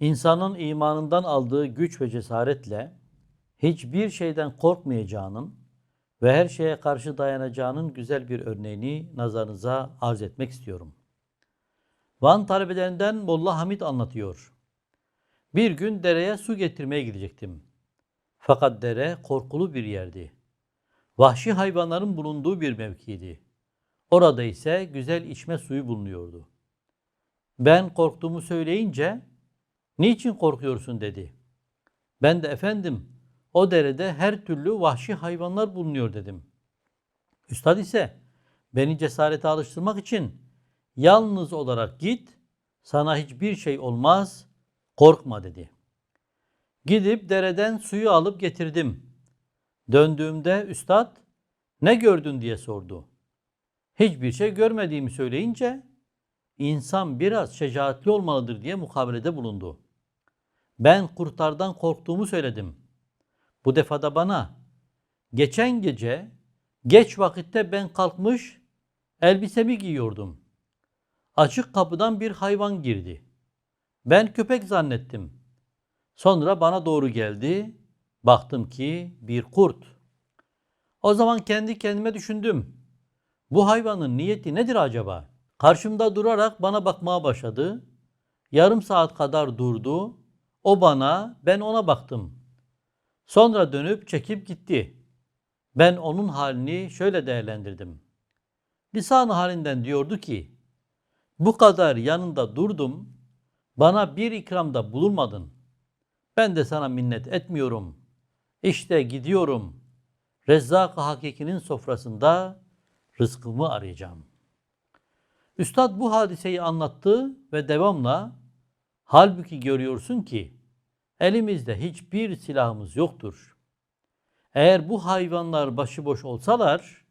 İnsanın imanından aldığı güç ve cesaretle hiçbir şeyden korkmayacağının ve her şeye karşı dayanacağının güzel bir örneğini nazarınıza arz etmek istiyorum. Van talebelerinden Molla Hamid anlatıyor. Bir gün dereye su getirmeye gidecektim. Fakat dere korkulu bir yerdi. Vahşi hayvanların bulunduğu bir mevkiydi. Orada ise güzel içme suyu bulunuyordu. Ben korktuğumu söyleyince, niçin korkuyorsun dedi. Ben de efendim, o derede her türlü vahşi hayvanlar bulunuyor dedim. Üstad ise, beni cesarete alıştırmak için, yalnız olarak git, sana hiçbir şey olmaz, korkma dedi. Gidip dereden suyu alıp getirdim. Döndüğümde üstad, ne gördün diye sordu. Hiçbir şey görmediğimi söyleyince, insan biraz şecaatli olmalıdır diye mukabelede bulundu. Ben kurtlardan korktuğumu söyledim. Bu defada bana geçen gece geç vakitte ben kalkmış elbisemi giyiyordum. Açık kapıdan bir hayvan girdi. Ben köpek zannettim. Sonra bana doğru geldi. Baktım ki bir kurt. O zaman kendi kendime düşündüm. Bu hayvanın niyeti nedir acaba? Karşımda durarak bana bakmaya başladı. Yarım saat kadar durdu. O bana, ben ona baktım. Sonra dönüp çekip gitti. Ben onun halini şöyle değerlendirdim. Lisan halinden diyordu ki, bu kadar yanında durdum, bana bir ikramda bulunmadın. Ben de sana minnet etmiyorum. İşte gidiyorum. Rezzak-ı Hakiki'nin sofrasında rızkımı arayacağım. Üstad bu hadiseyi anlattı ve devamla halbuki görüyorsun ki elimizde hiçbir silahımız yoktur. Eğer bu hayvanlar başıboş olsalar,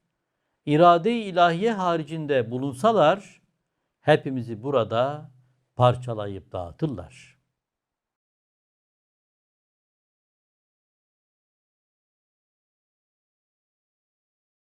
irade-i ilahiye haricinde bulunsalar, hepimizi burada parçalayıp dağıtırlar.